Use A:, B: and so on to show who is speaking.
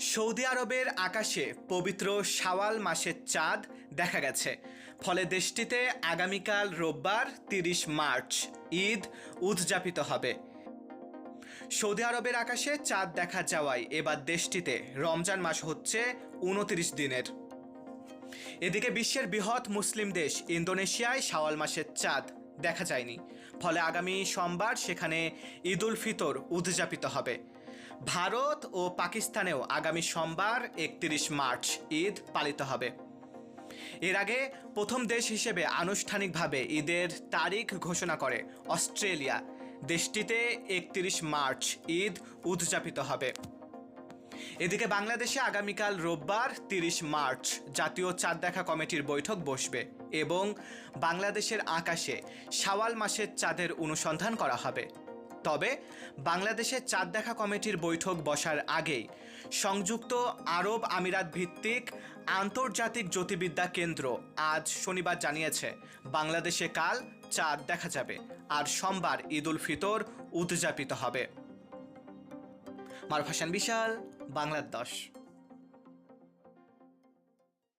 A: Saudi আরবের আকাশে পবিত্র শাওয়াল মাসের চাঁদ দেখা গেছে। ফলে দেশটিতে আগামীকাল রোববার তিরিশ মার্চ ঈদ উদযাপিত হবে। সৌদি আরবের আকাশে চাঁদ দেখা যাওয়ায় এবার দেশটিতে রমজান মাস হচ্ছে উনত্রিশ দিনের। এদিকে বিশ্বের বৃহৎ মুসলিম দেশ ইন্দোনেশিয়ায় শাওয়াল মাসের চাঁদ দেখা যায়নি। ফলে আগামী সোমবার সেখানে ঈদ উল ফিতর উদযাপিত হবে। ভারত ও পাকিস্তানেও আগামী সোমবার, একত্রিশ মার্চ, ঈদ পালিত হবে। এর আগে প্রথম দেশ হিসেবে আনুষ্ঠানিকভাবে ঈদের তারিখ ঘোষণা করে অস্ট্রেলিয়া। দেশটিতে একত্রিশ মার্চ, ঈদ উদযাপিত হবে। এদিকে বাংলাদেশে আগামীকাল রোববার, তিরিশ মার্চ, জাতীয় চাঁদ দেখা কমিটির বৈঠক বসবে এবং বাংলাদেশের আকাশে শাওয়াল মাসের চাঁদের অনুসন্ধান করা হবে। তবে বাংলাদেশে চাঁদ দেখা কমিটির বৈঠক বসার আগেই সংযুক্ত আরব আমিরাত ভিত্তিক আন্তর্জাতিক জ্যোতির্বিদ্যা কেন্দ্র আজ শনিবার জানিয়েছে, বাংলাদেশে কাল চাঁদ দেখা যাবে আর সোমবার ঈদ উল ফিতর উদযাপিত হবে। মারফাশান বিশাল বাংলার দশ